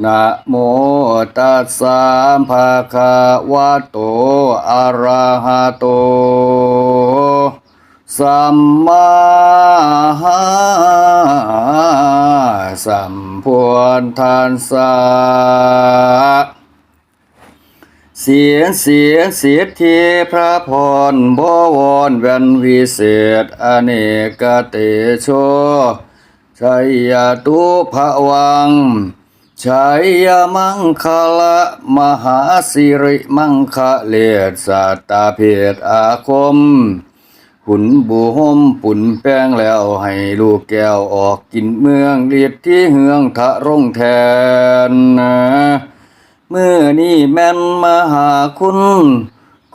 นะโมตัสสะภะคะวะโต อะระหะโต สัมมาสัมพุทธัสสะเสียงเสียงเสียทีพระพรบวรแวนวิเศษ อเนกเตโชชัยยตุภวัง ชัยยมังคละมหาสิริมังคะเลศสัตตาเพศอาคม หุนบุหมปุ่นแป้งแล้วให้ลูกแก้วออกกินเมืองเลียดที่เฮืองทะร่งแทนนะเมื่อนี้แม่นมหาคุณ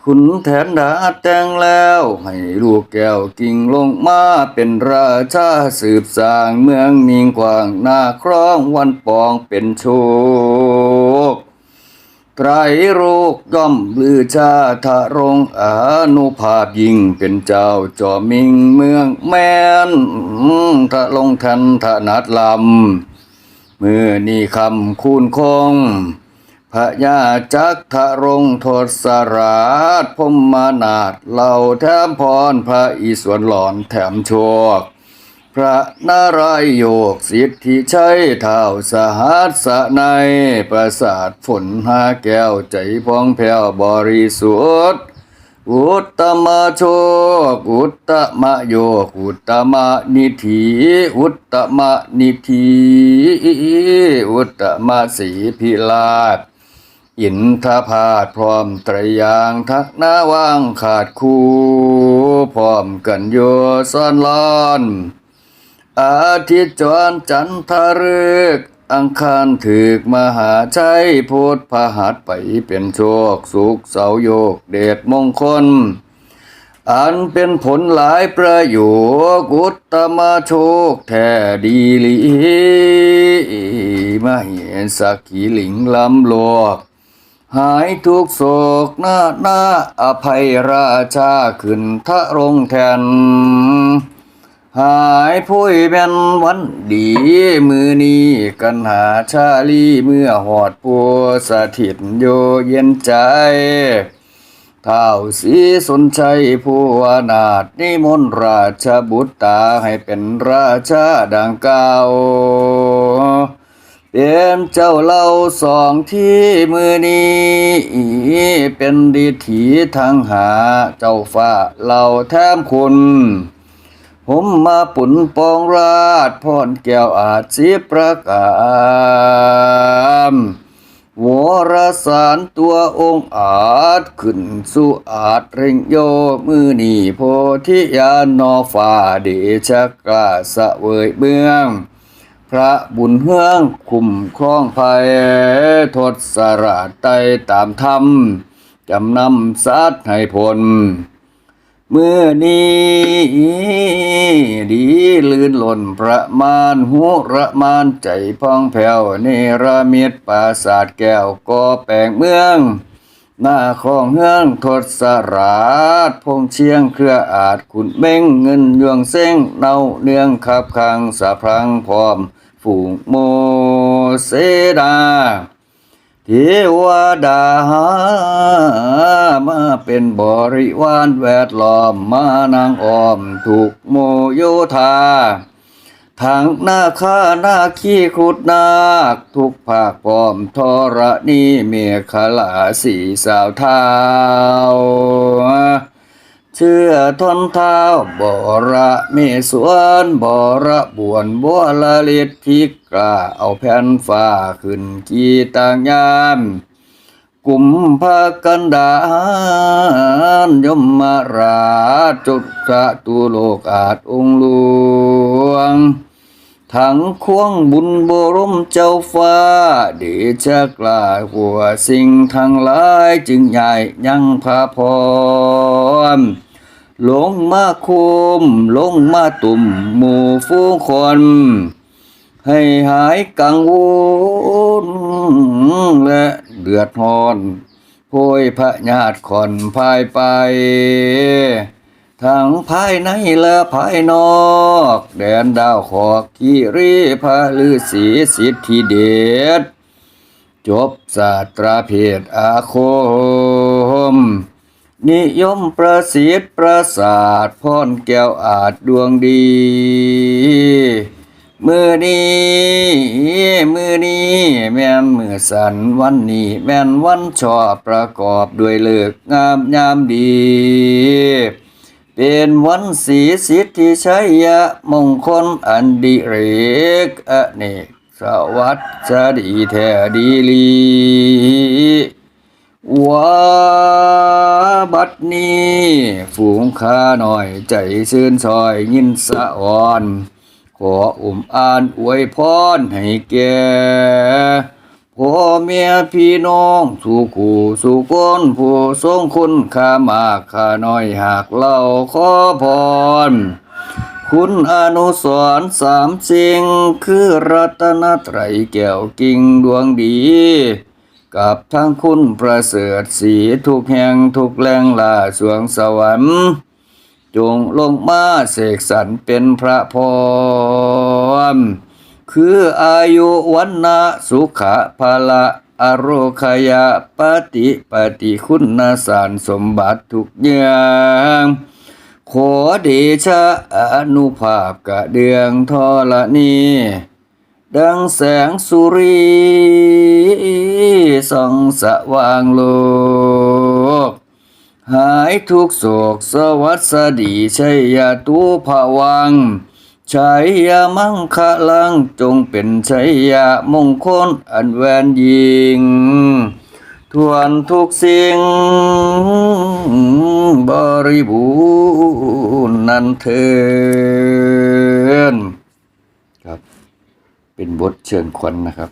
คุณแทนดาแต่งแล้ว ให้ลูกแก้วกิ่งลงมาเป็นราชาสืบสร้างเมืองนิงกว้างนาครองวันปองเป็นโชคไตรโรคย่อมลือชาทะรงอานุภาพยิ่งเป็นเจ้าจอมิงเมืองแม่นทะลงทันถนัดลำเมื่อนี่คำคูณคง พระยาจักทะรงทศราชพมมานาดเหล่าแถมพรพระอีสวนหลอนแถมโชค พระนารายโยกสิทธิชัยเท้าสหัสสะในประสาทฝนหาแก้วใจพองแผ้วบริสุทธิ์อุตตมะโชคอุตตมะโยกอุตตมะนิธีอุตตมะนิธีอุตตมะสีพิลาศ อินทพาดพร้อมตรยางทักหน้าว่างขาดคู่พร้อมกันโยซ่อนลอนอาทิตย์จรจันทฤกอังคารถึกมหาชัยพุทธพหัสไปเป็นโชคสุขเสาโยกเดชมงคล อันเป็นผลหลายประโยชน์อุตตมโชคแท้ดีลีมาเห็นสักขีหลิงลำโลก หายทุกโศกหน้าหน้าอภัยราชาขึ้นทะรงแทน หายพุ้ยแม่นวันดีมือนี้กันหาชาลีเมื่อหอดปัวสถิตโยเย็นใจเท้าสีสนชัยผู้วนาถนิมนต์ราชบุตรตาให้เป็นราชาดังเก่า เป็นเจ้าเล่าสองที่มือนี้เป็นดีถีทางหาเจ้าฟ้าเล่าแถมคุณผมมาปุ่นปองราชพรแก้วอาจสีประกามวรสารตัวองค์อาจขึ้นสู่อาจเร่งโยมือนีโพธิยานนอฟ้าเดชกาสะเวยเบื้อง พระบุญเฮืองคุ้มครองภัยทศสราชไตตามธรรม จำนำสัตว์ให้ผลเมื่อนี้ดีลื่นหล่นประมาณหูระมานใจพองแผ่วเนรมิตปราสาทแก้วก่อแปลงเมือง หน้าของเฮืองทศสราชพงเชียงเครืออาจขุนเบ้งเงินยวงเส้งเนาเนืองขับคังสะพรังพร้อม ฝูงโมเสดาเทวดามาเป็นบริวารแวดล้อมมานางอ้อมถูกโมโยธาทางหน้าข้าหน้าขี้ครุดนาคทุกภาคพร้อมทรณีเมฆลาสีสาวเท้า เชื่อทนเท้าบระเมสวนบระบวนบัวละเลิดทิกกล้าเอาแผ่นฟ้าขึ้นกีต่างยามกุมภากันดานยมมาราจุดกะตุโลกอาจองหลวง ทั้งควงบุญบรมเจ้าฟ้าเดชะกล้าหัวสิ่งทั้งหลายจึงใหญ่ยังพาพร ลงมาคุมลงมาตุ่มหมู่ฟูงคน ให้หายกังวลและเดือดร้อนโพยพระญาติขอนภายไป ทั้งภายในและภายนอก แดนดาวขอกกิริพระฤาษีสิทธิเดชจบศาสตราเพศอาคม นิยมประสิทธิ์ประสาทพรแก้วอาจดวงดี มือนี้มือนี้แม่นมือสันวันนี้แม่นวันชอบประกอบด้วยเลิกงามยามดี เป็นวันสีสิทธิชัยยะมงคลอันดิเรกอเนกสวัสดีแท้ดีลี ว่าบัดนี้ฝูงข้าหน่อย ใจซื่นซอยยินสะอ่อน ขออุ่มอ่านอวยพรให้แก่พ่อเมียพี่น้องสู่คู่สู่คนผู้ทรงคุณข้ามากข้าน้อยหากเล่าขอพร คุณอนุสรณ์สามสิ่งคือรัตนไตรแก้วกิ่งดวงดี กับทั้งคุณประเสริฐสีทุกแห่งทุกแหล่งลาสวงสวรรค์ จงลงมาเสกสรรเป็นพระพรคืออายุวันนะสุขะภละอโรคยะปฏิปฏิคุณสารสมบัติทุกอย่างขอเดชะอนุภาพกะเดืองทอละนี ดังแสงสุรีส่องสว่างโลก หายทุกโศกสวัสดีชัยยาตุภวังชัยยามังคะลังจงเป็นชัยยามงคลอันแวนยิง ทวนทุกสิ่งบริบูรณ์นันเทิน เป็นบทเชิญควันนะครับ